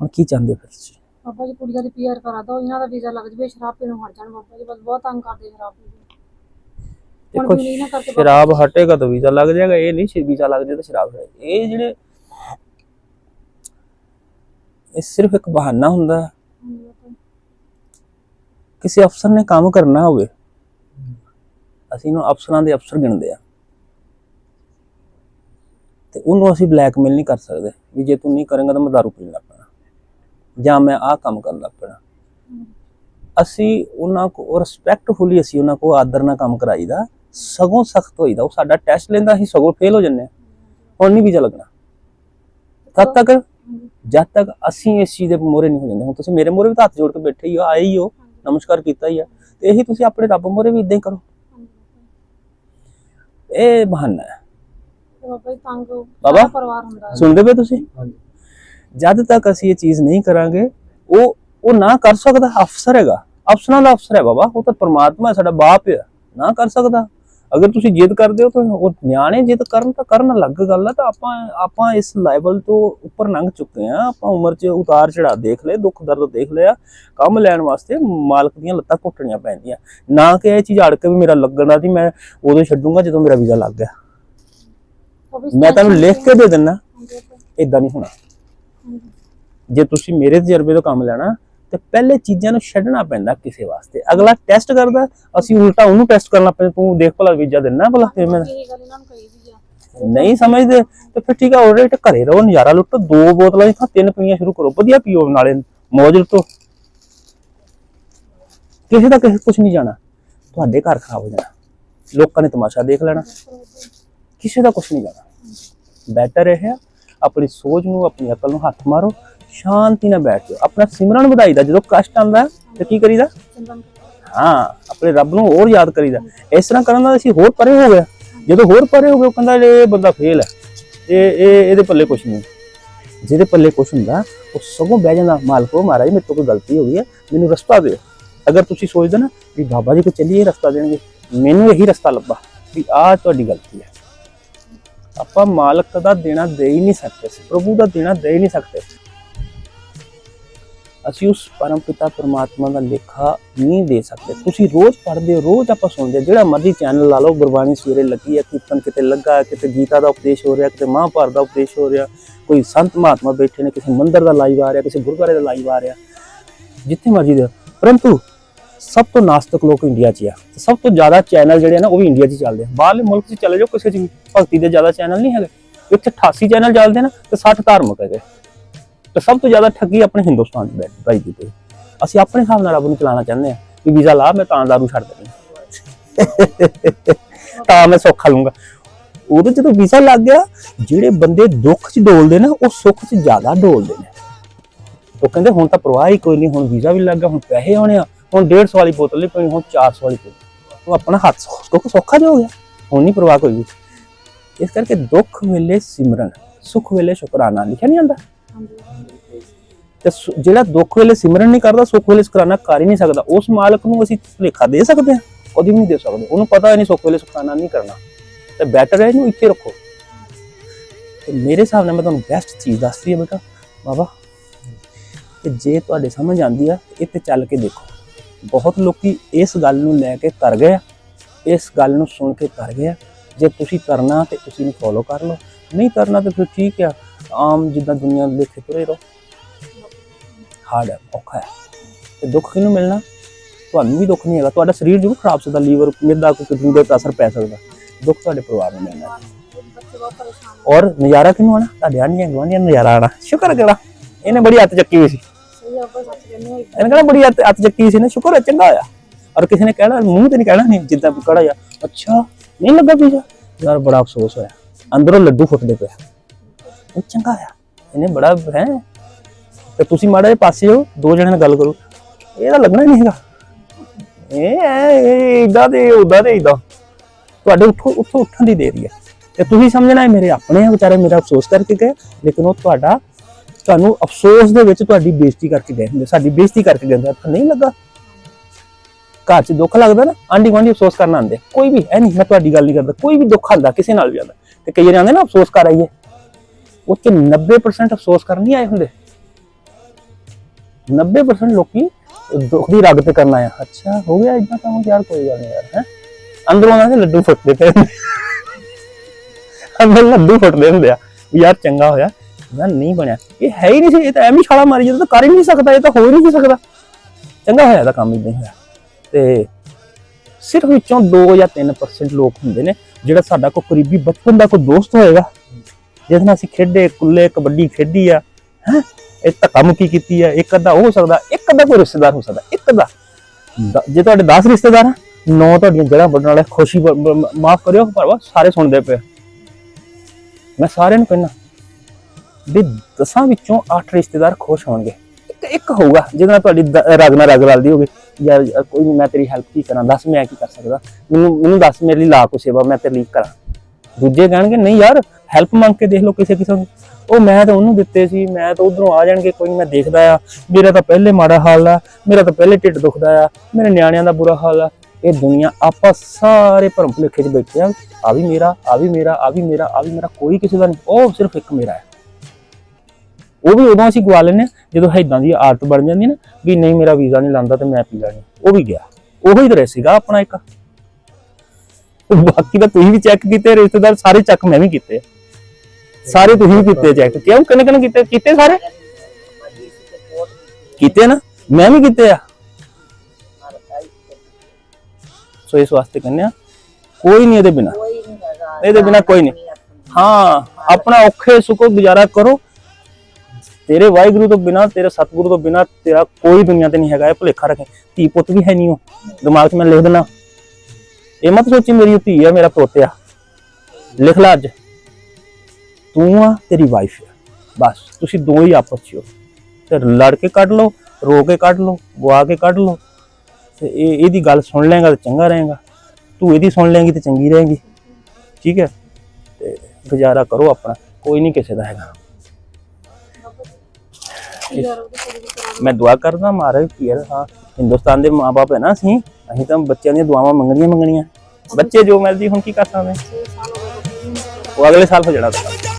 ਹੁਣ ਕੀ ਚਾਹੁੰਦੇ ਫਿਰ ਤੁਸੀਂ? ਬਾਬਾ ਜੀ ਕੁੜੀਆਂ ਦੀ ਪੀਆਰ ਕਰਾ ਦੋ ਇਹਨਾਂ ਦਾ ਵੀਜ਼ਾ ਲੱਗ ਜਵੇ ਸ਼ਰਾਬ ਪੀਣੋਂ ਹਟ ਜਾਣ ਬਾਬਾ ਜੀ ਬਸ ਬਹੁਤ ਤੰਗ ਕਰਦੇ ਸ਼ਰਾਬ ਪੀ ਕੇ ਹੁਣ ਦੇਖੋ ਵੀ ਨਹੀਂ ਨਾ ਕਰਕੇ ਬਾਬਾ ਸ਼ਰਾਬ ਹਟੇਗਾ ਤਾਂ ਵੀਜ਼ਾ ਲੱਗ ਜਾਏਗਾ ਇਹ ਨਹੀਂ ਵੀਜ਼ਾ ਲੱਗ ਜਾਏ ਤਾਂ ਸ਼ਰਾਬ ਹੈ। ਇਹ ਜਿਹੜੇ ਇਹ ਸਿਰਫ ਇੱਕ ਬਹਾਨਾ ਹੁੰਦਾ। ਹੈ। ਹਾਂਜੀ ਬਾਬਾ ਜੀ। ਕਿਸੇ ਅਫਸਰ ਨੇ ਕੰਮ ਕਰਨਾ ਹੋਵੇ ਅਸੀਂ ਇਹਨੂੰ ਅਫਸਰਾਂ ਦੇ ਅਫਸਰ ਗਿਣਦੇ ਆ ਤੇ ਉਹਨੂੰ ਅਸੀਂ ਬਲੈਕਮੇਲ ਨਹੀਂ ਕਰ ਸਕਦੇ ਵੀ ਜੇ ਤੂੰ ਨਹੀਂ ਕਰੇਂਗਾ ਤਾਂ ਮੈਂ ਦਾਰੂ ਪੀਣ ਲੱਗ ਪੈਣਾ। ਜਾਂ ਮੈਂ ਆਹ ਕੰਮ ਕਰਨ ਲੱਗ ਪੈਣਾ ਅਸੀਂ ਉਹਨਾਂ ਕੋ ਰਿਸਪੈਕਟਫੁਲੀ ਅਸੀਂ ਉਹਨਾਂ ਕੋ ਆਦਰ ਨਾਲ ਕੰਮ ਕਰਾਈਦਾ ਸਗੋਂ ਸਖਤ ਹੋਈਦਾ। ਉਹ ਸਾਡਾ ਟੈਸਟ ਲੈਂਦਾ ਅਸੀਂ ਸਗੋਂ ਫੇਲ ਹੋ ਜੰਨੇ ਹੁਣ ਨਹੀਂ ਵੀਜ਼ਾ ਲੱਗਣਾ। ਤਦ ਤੱਕ ਹਾਂਜੀ ਜਦ ਤੱਕ ਅਸੀਂ ਇਸ ਚੀਜ਼ ਦੇ ਮੋਰੇ ਨਹੀਂ ਹੋ ਜਾਂਦੇ। ਹੁਣ ਤੁਸੀਂ ਮੇਰੇ ਮੋਰੇ ਵੀ ਤਾਂ ਹੱਥ ਜੋੜ ਕੇ ਬੈਠੇ ਹੀ ਹੋ ਆਏ ਹੀ ਹੋ ਨਮਸਕਾਰ ਕੀਤਾ ਹੀ ਆ। ਤੇ ਇਹੀ ਤੁਸੀਂ ਆਪਣੇ ਰੱਬ ਮੋਰੇ ਵੀ ਇਦਾਂ ਹੀ ਕਰੋ। ਹਾਂਜੀ ਇਹ ਬਹਾਨਾ ਹੈ। ਬਾਬਾ ਜੀ ਤੰਗ ਬਾਬਾ? ਸਾਰਾ ਪਰਿਵਾਰ ਹੁੰਦਾ। ਸੁਣਦੇ ਪਏ ਤੁਸੀਂ? ਜਦ ਤੱਕ ਅਸੀਂ ਇਹ ਚੀਜ਼ ਨਹੀਂ ਕਰਾਂਗੇ ਉਹ ਉਹ ਨਾ ਕਰ ਸਕਦਾ ਅਫਸਰ ਹੈਗਾ। ਅਫਸਰਾਂ ਦਾ ਅਫਸਰ ਹੈ ਬਾਬਾ ਉਹ ਤਾਂ ਪ੍ਰਮਾਤਮਾ ਹੈ ਸਾਡਾ ਬਾਪ ਹੈ। ਨਾ ਕਰ ਸਕਦਾ। ਅਗਰ ਤੁਸੀਂ ਜਿੱਦ ਕਰਦੇ ਹੋ ਤਾਂ ਉਹ ਨਿਆਣੇ ਜਿੱਦ ਕਰਨ ਤਾਂ ਕਰਨ ਅਲੱਗ ਗੱਲ ਹੈ ਤਾਂ ਆਪਾਂ ਆਪਾਂ ਇਸ ਲੈਵਲ ਤੋਂ ਉੱਪਰ ਲੰਘ ਚੁੱਕੇ ਆ ਆਪਾਂ ਉਮਰ 'ਚ ਉਤਾਰ ਚੜਾ ਦੇਖ ਲਏ ਦੁੱਖ ਦਰਦ ਦੇਖ ਲਿਆ। ਕੰਮ ਲੈਣ ਵਾਸਤੇ ਮਾਲਕ ਦੀਆਂ ਲੱਤਾਂ ਘੁੱਟਣੀਆਂ ਪੈਂਦੀਆਂ। ਨਾ ਕਿ ਇਹ ਚੀਜ਼ ਅੜ ਕੇ ਵੀ ਮੇਰਾ ਲੱਗਣਾ ਸੀ ਮੈਂ ਉਦੋਂ ਛੱਡੂੰਗਾ ਜਦੋਂ ਮੇਰਾ ਵੀਜ਼ਾ ਲੱਗ ਗਿਆ। ਮੈਂ ਤੁਹਾਨੂੰ ਲਿਖ ਕੇ ਦੇ ਦਿੰਦਾ। ਇਦਾਂ ਨਹੀਂ ਹੋਣਾ। ਜੇ ਤੁਸੀਂ ਮੇਰੇ ਤਜਰਬੇ ਤੋਂ ਕੰਮ ਲੈਣਾ ਤੇ ਪਹਿਲੇ ਚੀਜ਼ਾਂ ਨੂੰ ਛੱਡਣਾ ਪੈਂਦਾ ਕਿਸੇ ਵਾਸਤੇ। ਅਗਲਾ ਟੈਸਟ ਕਰਦਾ ਅਸੀਂ ਉਲਟਾ ਉਹਨੂੰ ਟੈਸਟ ਕਰਨਾ ਪੈਂਦਾ ਤੂੰ ਦੇਖ ਭਲਾ ਵੀਜ਼ਾ ਦੇਣਾ ਭਲਾ ਫਿਰ ਮੈਂ ਨਹੀਂ ਸਮਝਦੇ ਤੇ ਫਿਰ ਠੀਕ ਆ ਆਲਰੇਡੀ ਘਰੇ ਰਹੋ ਨਜ਼ਾਰਾ ਲੁੱਟੋ ਦੋ ਬੋਤਲਾਂ ਦੀ ਤਿੰਨ ਪੀਣੀਆਂ ਸ਼ੁਰੂ ਕਰੋ ਵਧੀਆ ਪੀਓ ਨਾਲੇ ਮੌਜ ਲੁੱਟੋ। ਕਿਸੇ ਦਾ ਕਿਸੇ ਕੁਝ ਨਹੀਂ ਜਾਣਾ ਤੁਹਾਡੇ ਘਰ ਖਰਾਬ ਹੋ ਜਾਣਾ ਲੋਕਾਂ ਨੇ ਤਮਾਸ਼ਾ ਦੇਖ ਲੈਣਾ ਕਿਸੇ ਦਾ ਕੁਝ ਨਹੀਂ ਜਾਣਾ। ਬੈਟਰ ਇਹ ਹੈ ਆਪਣੀ ਸੋਚ ਨੂੰ ਆਪਣੀ ਅਕਲ ਨੂੰ ਹੱਥ ਮਾਰੋ ਸ਼ਾਂਤੀ ਨਾਲ ਬੈਠ ਜਾਓ। ਆਪਣਾ ਸਿਮਰਨ ਵਧਾਈਦਾ ਜਦੋਂ ਕਸ਼ਟ ਆਉਂਦਾ ਹੈ, ਤੇ ਕੀ ਕਰੀਦਾ? ਹਾਂ ਆਪਣੇ ਰੱਬ ਨੂੰ ਹੋਰ ਯਾਦ ਕਰੀਦਾ। ਇਸ ਤਰ੍ਹਾਂ ਕਰਨ ਨਾਲ ਅਸੀਂ ਹੋਰ ਪਰੇ ਹੋ ਗਏ। ਜਦੋਂ ਹੋਰ ਪਰੇ ਹੋ ਗਏ ਉਹ ਕਹਿੰਦਾ ਇਹ ਬੰਦਾ ਫੇਲ ਹੈ। ਇਹ ਇਹ ਇਹਦੇ ਪੱਲੇ ਕੁਝ ਨਹੀਂ। ਜਿਹਦੇ ਪੱਲੇ ਕੁਝ ਹੁੰਦਾ ਉਹ ਸਗੋਂ ਬਹਿ ਜਾਂਦਾ ਮਾਲਕੋ ਮਹਾਰਾਜ ਮੇਰੇ ਤੋਂ ਕੋਈ ਗਲਤੀ ਹੋ ਗਈ ਹੈ ਮੈਨੂੰ ਰਸਤਾ ਦਿਓ। ਅਗਰ ਤੁਸੀਂ ਸੋਚਦੇ ਨਾ ਵੀ ਬਾਬਾ ਜੀ ਕੋ ਚੱਲੀਏ ਰਸਤਾ ਦੇਣਗੇ। ਮੈਨੂੰ ਇਹੀ ਰਸਤਾ ਲੱਭਾ ਵੀ ਆਹ ਤੁਹਾਡੀ ਗਲਤੀ ਹੈ। ਆਪਾਂ ਮਾਲਕ ਦਾ ਦੇਣਾ ਦੇ ਹੀ ਨਹੀਂ ਸਕਦੇ ਪ੍ਰਭੂ ਦਾ ਦੇਣਾ ਦੇ ਹੀ ਨਹੀਂ ਸਕਦੇ ਅਸੀਂ ਉਸ ਪਰਮ ਪਿਤਾ ਪਰਮਾਤਮਾ ਦਾ ਲੇਖਾ ਨਹੀਂ ਦੇ ਸਕਦੇ। ਤੁਸੀਂ ਰੋਜ਼ ਪੜ੍ਹਦੇ ਹੋ, ਰੋਜ਼ ਆਪਾਂ ਸੁਣਦੇ ਜਿਹੜਾ ਮਰਜ਼ੀ ਚੈਨਲ ਲਾ ਲਓ, ਗੁਰਬਾਣੀ ਸਵੇਰੇ ਲੱਗੀ ਹੈ ਕੀਰਤਨ ਕਿਤੇ ਲੱਗਾ, ਕਿਤੇ ਗੀਤਾ ਦਾ ਉਪਦੇਸ਼ ਹੋ ਰਿਹਾ, ਕਿਤੇ ਮਹਾਂਭਾਰਤ ਦਾ ਉਪਦੇਸ਼ ਹੋ ਰਿਹਾ, ਕੋਈ ਸੰਤ ਮਹਾਤਮਾ ਬੈਠੇ ਨੇ, ਕਿਸੇ ਮੰਦਿਰ ਦਾ ਲਾਈਵ ਆ ਰਿਹਾ, ਕਿਸੇ ਗੁਰਦੁਆਰੇ ਦਾ ਲਾਈਵ ਆ ਰਿਹਾ। ਜਿੱਥੇ ਮਰਜ਼ੀ ਦੇ ਪਰੰਤੂ ਸਭ ਤੋਂ ਨਾਸਤਕ ਲੋਕ ਇੰਡੀਆ 'ਚ ਆ। ਤੇ ਸਭ ਤੋਂ ਜ਼ਿਆਦਾ ਚੈਨਲ ਜਿਹੜੇ ਨਾ ਉਹ ਵੀ ਇੰਡੀਆ 'ਚ ਚੱਲਦੇ ਆ। ਬਾਹਰਲੇ ਮੁਲਕ 'ਚ ਚਲੇ ਜਾਓ ਕਿਸੇ 'ਚ ਭਗਤੀ ਦੇ ਜ਼ਿਆਦਾ ਚੈਨਲ ਨਹੀਂ ਹੈਗੇ। ਇੱਥੇ 88 ਚੈਨਲ ਚੱਲਦੇ ਨੇ ਤੇ 60 ਧਾਰਮਿਕ ਹੈਗੇ। ਤੇ ਸਭ ਤੋਂ ਜ਼ਿਆਦਾ ਠੱਗੀ ਆਪਣੇ ਹਿੰਦੁਸਤਾਨ 'ਚ ਬੈਠ ਭਾਈ ਦੀ ਤੇ। ਅਸੀਂ ਆਪਣੇ ਹਿਸਾਬ ਨਾਲ ਰੱਬ ਨੂੰ ਚਲਾਉਣਾ ਚਾਹੁੰਦੇ ਆ ਕਿ ਵੀਜ਼ਾ ਲਾ ਮੈਂ ਤਾਂ ਦਾਰੂ ਛੱਡ ਦੇਣੀ ਤਾਂ ਮੈਂ ਸੌਖਾ ਲੂੰਗਾ ਉਦੋਂ ਜਦੋਂ ਵੀਜ਼ਾ ਲੱਗ ਗਿਆ। ਜਿਹੜੇ ਬੰਦੇ ਦੁੱਖ 'ਚ ਡੋਲਦੇ ਨੇ ਉਹ ਸੁੱਖ 'ਚ ਜ਼ਿਆਦਾ ਡੋਲਦੇ ਨੇ। ਉਹ ਕਹਿੰਦੇ ਹੁਣ ਤਾਂ ਪਰਵਾਹ ਹੀ ਕੋਈ ਨਹੀਂ ਹੁਣ ਵੀਜ਼ਾ ਵੀ ਲੱਗ ਗਿਆ ਹੁਣ ਪੈਸੇ ਆਉਣੇ ਆ। ਹੁਣ 150 ਵਾਲੀ ਬੋਤਲ ਨਹੀਂ ਪਈ, ਹੁਣ 400 ਵਾਲੀ ਪਈ ਉਹ ਆਪਣਾ ਹੱਥ ਸੁੱਖ ਸੌਖਾ ਜਿਹਾ ਹੋ ਗਿਆ। ਹੁਣ ਨਹੀਂ ਪਰਵਾਹ ਕੋਈ ਵੀ। ਇਸ ਕਰਕੇ ਦੁੱਖ ਵੇਲੇ ਸਿਮਰਨ, ਸੁੱਖ ਵੇਲੇ ਸ਼ੁਕਰਾਨਾ ਲਿਖਿਆ ਨਹੀਂ ਜਾਂਦਾ। ਤੇ ਜਿਹੜਾ ਦੁੱਖ ਵੇਲੇ ਸਿਮਰਨ ਨਹੀਂ ਕਰਦਾ, ਸੁੱਖ ਵੇਲੇ ਸ਼ੁਕਰਾਨਾ ਕਰ ਹੀ ਨਹੀਂ ਸਕਦਾ। ਉਸ ਮਾਲਕ ਨੂੰ ਅਸੀਂ ਭੁਲੇਖਾ ਦੇ ਸਕਦੇ ਹਾਂ ਉਹਦੀ ਵੀ ਨਹੀਂ ਦੇ ਸਕਦੇ। ਉਹਨੂੰ ਪਤਾ ਹੀ ਨਹੀਂ ਸੁੱਖ ਵੇਲੇ ਸ਼ੁਕਰਾਨਾ ਨਹੀਂ ਕਰਨਾ। ਤੇ ਬੈਟਰ ਹੈ ਇਹਨੂੰ ਇੱਥੇ ਰੱਖੋ। ਤੇ ਮੇਰੇ ਹਿਸਾਬ ਨਾਲ ਮੈਂ ਤੁਹਾਨੂੰ ਬੈਸਟ ਚੀਜ਼ ਦੱਸਦੀ ਹਾਂ ਬੇਟਾ, ਬਾਬਾ। ਕਿ ਜੇ ਤੁਹਾਡੇ ਸਮਝ ਆਉਂਦੀ ਆ, ਇੱਥੇ ਚੱਲ ਕੇ ਦੇਖੋ। ਬਹੁਤ ਲੋਕੀ ਇਸ ਗੱਲ ਨੂੰ ਲੈ ਕੇ ਕਰ ਗਏ ਆ। ਇਸ ਗੱਲ ਨੂੰ ਸੁਣ ਕੇ ਕਰ ਗਏ ਆ। ਜੇ ਤੁਸੀਂ ਕਰਨਾ ਤੇ ਤੁਸੀਂ ਨੂੰ ਫੋਲੋ ਕਰ ਲਓ। ਨਹੀਂ ਕਰਨਾ ਤੇ ਫਿਰ ਠੀਕ ਆ। ਆਮ ਜਿੱਦਾਂ ਦੁਨੀਆ ਦੇ ਖਿਤਰੇ ਰਹੋ। ਹਾਰਡ ਹੈ ਔਖਾ ਹੈ ਤੇ ਦੁੱਖ ਕਿਹਨੂੰ ਮਿਲਣਾ? ਤੁਹਾਨੂੰ ਵੀ ਦੁੱਖ ਨਹੀਂ ਹੈਗਾ। ਤੁਹਾਡਾ ਸਰੀਰ ਜ਼ਰੂਰ ਖਰਾਬ ਸਕਦਾ, ਲੀਵਰ ਮਿੱਦਾ ਕੋਈ ਕਿਡਨੀ ਦੇ ਅਸਰ ਪੈ ਸਕਦਾ। ਦੁੱਖ ਤੁਹਾਡੇ ਪਰਿਵਾਰ ਨੂੰ ਮਿਲਣਾ। ਔਰ ਨਜ਼ਾਰਾ ਕਿਹਨੂੰ ਆਣਾ ਤੁਹਾਡੇ ਆਂਢੀਆਂ ਗੁਆਂਢੀਆਂ ਨੂੰ ਨਜ਼ਾਰਾ ਆਣਾ ਸ਼ੁਕਰ ਕਰਾ ਇਹਨੇ ਬੜੀ ਹੱਥ ਚੱਕੀ ਹੋਈ ਸੀ। ਇਹਨੇ ਕਹਿਣਾ ਬੜੀ ਹੱਥ ਹੱਥ ਚੱਕੀ ਸੀ ਨਾ, ਸ਼ੁਕਰ ਹੈ, ਚੰਗਾ ਹੋਇਆ। ਔਰ ਕਿਸੇ ਨੇ ਕਹਿਣਾ, ਮੂੰਹ ਤੇ ਨਹੀਂ ਕਹਿਣਾ ਨਹੀਂ, ਜਿੱਦਾਂ ਕੜਾ ਜਾ ਅੱਛਾ, ਨਹੀਂ ਲੱਗਾ ਪੀਜ਼ਾ ਯਾਰ, ਬੜਾ ਅਫਸੋਸ ਹੋਇਆ। ਅੰਦਰੋਂ ਲੱਡੂ ਫੁੱਟਦੇ ਪਏ ਉਹ ਚੰਗਾ ਹੋਇਆ। ਇਹਨੇ ਬੜਾ, ਹੈ। ਤੇ ਤੁਸੀਂ ਮਾੜਾ ਜਿਹਾ ਪਾਸੇ ਹੋ, ਦੋ ਜਣਿਆਂ ਨਾਲ ਗੱਲ ਕਰੋ। ਇਹਦਾ ਲੱਗਣਾ ਹੀ ਨਹੀਂ ਹੈਗਾ। ਇਹ ਇਹ ਇਦਾਂ ਦੇ ਉਦਾਂ ਦੇ ਇਦਾਂ ਤੁਹਾਡੇ ਉੱਠੋ ਉੱਥੋਂ ਉੱਠਣ ਦੀ ਦੇਰੀ ਹੈ। ਤੇ ਤੁਸੀਂ ਸਮਝਣਾ ਇਹ ਮੇਰੇ ਆਪਣੇ ਆ ਵਿਚਾਰੇ, ਮੇਰਾ ਅਫਸੋਸ ਕਰਕੇ ਗਏ। ਲੇਕਿਨ ਉਹ ਤੁਹਾਡਾ ਤੁਹਾਨੂੰ ਅਫਸੋਸ ਦੇ ਵਿੱਚ ਤੁਹਾਡੀ ਬੇਇੱਜ਼ਤੀ ਕਰਕੇ ਗਏ ਹੁੰਦੇ। ਸਾਡੀ ਬੇਇੱਜ਼ਤੀ ਕਰਕੇ ਗਏ ਹੱਥ ਨਹੀਂ ਲੱਗਾ? ਘਰ 'ਚ ਦੁੱਖ ਲੱਗਦਾ ਨਾ, ਆਂਢੀ ਗੁਆਂਢੀ ਅਫਸੋਸ ਕਰਨ ਆਉਂਦੇ। ਕੋਈ ਵੀ ਹੈ ਨਹੀਂ, ਮੈਂ ਤੁਹਾਡੀ ਗੱਲ ਨਹੀਂ ਕਰਦਾ। ਕੋਈ ਵੀ ਦੁੱਖ ਆਉਂਦਾ, ਕਿਸੇ ਨਾਲ ਵੀ ਆਉਂਦਾ। ਤੇ ਕਈ ਵਾਰ ਆਉਂਦੇ ਨਾ, ਅਫਸੋਸ ਕਰ ਆਈਏ। ਉਹ 'ਚ 90% ਅਫਸੋਸ ਕਰਨ ਨਹੀਂ ਆਏ ਹੁੰਦੇ। 90% ਲੋਕੀ ਦੁੱਖ ਦੀ ਰਗ ਤੇ ਕਰਨਾ ਆ। ਅੱਛਾ, ਹੋ ਗਿਆ ਇਦਾਂ ਕੰਮ ਯਾਰ ਕੋਈ ਗੱਲ ਨਹੀਂ ਯਾਰ, ਹੈ? ਅੰਦਰੋਂ ਉਹਨਾਂ ਦੇ ਲੱਡੂ ਫੁੱਟਦੇ ਪਏ ਹੁੰਦੇ। ਅੰਦਰ ਲੱਡੂ ਫੁੱਟਦੇ ਹੁੰਦੇ ਆ। ਵੀ ਯਾਰ ਚੰਗਾ ਹੋਇਆ। ਯਾਰ ਨਹੀਂ ਬਣਿਆ। ਇਹ ਹੈ ਹੀ ਨਹੀਂ ਸੀ, ਇਹ ਤਾਂ ਐਵੇਂ ਹੀ ਛਾਲਾ ਮਾਰੀ ਜਾਂਦਾ ਤਾਂ ਕਰ ਹੀ ਨਹੀਂ ਸਕਦਾ, ਇਹ ਤਾਂ ਹੋ ਹੀ ਨਹੀਂ ਸਕਦਾ। ਚੰਗਾ ਹੋਇਆ ਤਾਂ ਕੰਮ ਇਦਾਂ ਹੀ ਹੋਇਆ। ਤੇ ਸਿਰਫ ਵਿੱਚੋਂ 2 ਜਾਂ 3% ਲੋਕ ਹੁੰਦੇ ਨੇ, ਜਿਹੜਾ ਸਾਡਾ ਕੋਈ ਕਰੀਬੀ ਬਚਪਨ ਦਾ ਕੋਈ ਦੋਸਤ ਹੋਏਗਾ ਜਿਸ ਨਾਲ ਅਸੀਂ ਖੇਡੇ, ਕੁੱਲੇ, ਕਬੱਡੀ ਖੇਡੀ ਆ, ਹੈ? ਇਹ ਧੱਕਾ ਮੁੱਕੀ ਕੀਤੀ ਆ? ਇੱਕ ਅੱਧਾ ਉਹ ਹੋ ਸਕਦਾ, ਇੱਕ ਅੱਧਾ ਕੋਈ ਰਿਸ਼ਤੇਦਾਰ ਹੋ ਸਕਦਾ, ਇੱਕ ਅੱਧਾ। ਜੇ ਤੁਹਾਡੇ 10 ਰਿਸ਼ਤੇਦਾਰ ਆ, ਨੌ ਤੁਹਾਡੀਆਂ ਜੜ੍ਹਾਂ ਵੱਢਣ ਵਾਲੇ, ਖੁਸ਼ੀ ਮਾਫ ਕਰਿਓ ਪਰ ਸਾਰੇ ਸੁਣਦੇ ਪਏ ਮੈਂ ਸਾਰਿਆਂ ਨੂੰ ਕਹਿੰਦਾ ਵੀ ਦਸਾਂ ਵਿੱਚੋਂ 8 ਰਿਸ਼ਤੇਦਾਰ ਖੁਸ਼ ਹੋਣਗੇ। ਇੱਕ ਇੱਕ ਹੋਊਗਾ ਜਿਹਦੇ ਨਾਲ ਤੁਹਾਡੀ ਰਗ ਨਾਲ ਰਗ ਰਲਦੀ ਹੋਵੇ ਯਾਰ ਕੋਈ ਨੀ, ਮੈਂ ਤੇਰੀ ਹੈਲਪ ਕੀ ਕਰਾਂ? ਦੱਸ ਮੈਂ ਕੀ ਕਰ ਸਕਦਾ? ਮੈਨੂੰ ਮੈਨੂੰ ਦੱਸ ਮੇਰੇ ਲਈ ਲਾ ਕੋ ਸੇਵਾ ਮੈਂ ਤੇਰੇ ਲਈ ਕਰਾਂ। ਦੂਜੇ ਕਹਿਣਗੇ ਨਹੀਂ ਯਾਰ ਹੈਲਪ ਮੰਗ ਕੇ ਦੇਖ ਲਓ ਕਿਸੇ ਕਿਸੇ ਨੂੰ। ਉਹ ਮੈਂ ਤਾਂ ਉਹਨੂੰ ਦਿੱਤੇ ਸੀ ਮੈਂ ਤਾਂ ਉਧਰੋਂ ਆ ਜਾਣਗੇ ਕੋਈ ਨੀ, ਮੈਂ ਦੇਖਦਾ ਆ। ਮੇਰਾ ਤਾਂ ਪਹਿਲੇ ਮਾੜਾ ਹਾਲ ਆ ਮੇਰਾ ਤਾਂ ਪਹਿਲੇ ਢਿੱਡ ਦੁਖਦਾ ਆ ਮੇਰੇ ਨਿਆਣਿਆਂ ਦਾ ਬੁਰਾ ਹਾਲ ਆ। ਇਹ ਦੁਨੀਆ ਆਪਾਂ ਸਾਰੇ ਭਰਮ ਭੁਲੇਖੇ 'ਚ ਬੈਠੇ ਆ ਆ ਵੀ ਮੇਰਾ ਆ ਵੀ ਮੇਰਾ ਆ ਵੀ ਮੇਰਾ ਆ ਵੀ ਮੇਰਾ ਕੋਈ ਕਿਸੇ ਦਾ ਨਹੀਂ ਉਹ ਸਿਰਫ ਇੱਕ ਮੇਰਾ ਹੈ ਉਹ ਵੀ ਉਦੋਂ ਅਸੀਂ ਗਵਾ ਹਾਂ ਜਦੋਂ ਇਦਾਂ ਦੀ ਆਦਤ ਬਣ ਜਾਂਦੀ ਨਾ ਵੀ ਨਹੀਂ ਮੇਰਾ ਵੀਜ਼ਾ ਨਹੀਂ ਲਾਂਦਾ ਤੇ ਮੈਂ ਪੀ ਲੈਣੀ ਉਹ ਵੀ ਗਿਆ। ਉਹੀ ਤਾਂ ਸੀਗਾ ਆਪਣਾ ਇੱਕ। ਬਾਕੀ ਤਾਂ ਤੁਸੀਂ ਵੀ ਚੈੱਕ ਕੀਤੇ ਰਿਸ਼ਤੇਦਾਰ ਸਾਰੇ ਚੱਕ ਮੈਂ ਵੀ ਕੀਤੇ। ਸਾਰੇ ਤੁਸੀਂ ਵੀ ਕੀਤੇ ਚੈੱਕ ਕਿਉਂ? ਕਿੰਨੇ ਕਿੰਨੇ ਕੀਤੇ? ਕੀਤੇ ਸਾਰੇ? ਕੀਤੇ ਨਾ? ਮੈਂ ਵੀ ਕੀਤੇ ਆ। ਸੋ ਇਸ ਵਾਸਤੇ ਕਹਿੰਦੇ ਆ ਕੋਈ ਨਹੀਂ ਇਹਦੇ ਬਿਨਾ। ਇਹਦੇ ਬਿਨਾ ਕੋਈ ਨਹੀਂ। ਹਾਂ ਆਪਣਾ ਔਖੇ ਸੁੱਖੋ ਗੁਜ਼ਾਰਾ ਕਰੋ। ਤੇਰੇ ਵਾਹਿਗੁਰੂ ਤੋਂ ਬਿਨਾ, ਤੇਰੇ ਸਤਿਗੁਰੂ ਤੋਂ ਬਿਨਾ ਤੇਰਾ ਕੋਈ ਦੁਨੀਆ ਤੇ ਨਹੀਂ ਹੈਗਾ, ਇਹ ਭੁਲੇਖਾ ਰੱਖੇ। ਧੀ ਪੁੱਤ ਵੀ ਹੈ ਨਹੀਂ ਉਹ। ਦਿਮਾਗ 'ਚ ਮੈਂ ਲਿਖ ਦੇਣਾ ਇਹ ਮਤ ਸੋਚੀ ਮੇਰੀ ਧੀ ਆ, ਮੇਰਾ ਪੁੱਤ ਆ। ਲਿਖ ਲਾ ਅੱਜ। ਤੂੰ ਆ, ਤੇਰੀ ਵਾਈਫ ਆ। ਬਸ, ਤੁਸੀਂ ਦੋ ਹੀ ਆਪਸ 'ਚ ਹੋ ਤੇ ਲੜ ਕੇ ਕੱਢ ਲਓ, ਰੋ ਕੇ ਕੱਢ ਲਓ ਗਵਾ ਕੇ ਕੱਢ ਲਓ। ਤੇ ਇਹ, ਇਹਦੀ ਗੱਲ ਸੁਣ ਲਏਗਾ ਤਾਂ ਚੰਗਾ ਰਹੇਗਾ। ਤੂੰ ਇਹਦੀ ਸੁਣ ਲਏਂਗੀ ਤੇ ਚੰਗੀ ਰਹੇਗੀ। ਠੀਕ ਹੈ? ਤੇ ਗੁਜ਼ਾਰਾ ਕਰੋ ਆਪਣਾ। ਕੋਈ ਨਹੀਂ ਕਿਸੇ ਦਾ ਹੈਗਾ। ਮੈਂ ਦੁਆ ਕਰਦਾ ਮਹਾਰਾਜ ਕੀ ਹੈ ਹਿੰਦੁਸਤਾਨ ਦੇ ਮਾਪੇ ਹੈ ਨਾ ਅਸੀਂ ਅਸੀਂ ਤਾਂ ਬੱਚਿਆਂ ਦੀਆਂ ਦੁਆਵਾਂ ਮੰਗਣੀਆਂ ਮੰਗਣੀਆਂ। ਬੱਚੇ ਜੋ ਮਰਜ਼ੀ ਹੁਣ ਕੀ ਕਰ ਸਕਦੇ। ਉਹ ਅਗਲੇ ਸਾਲ ਹੋ ਜਾਣਾ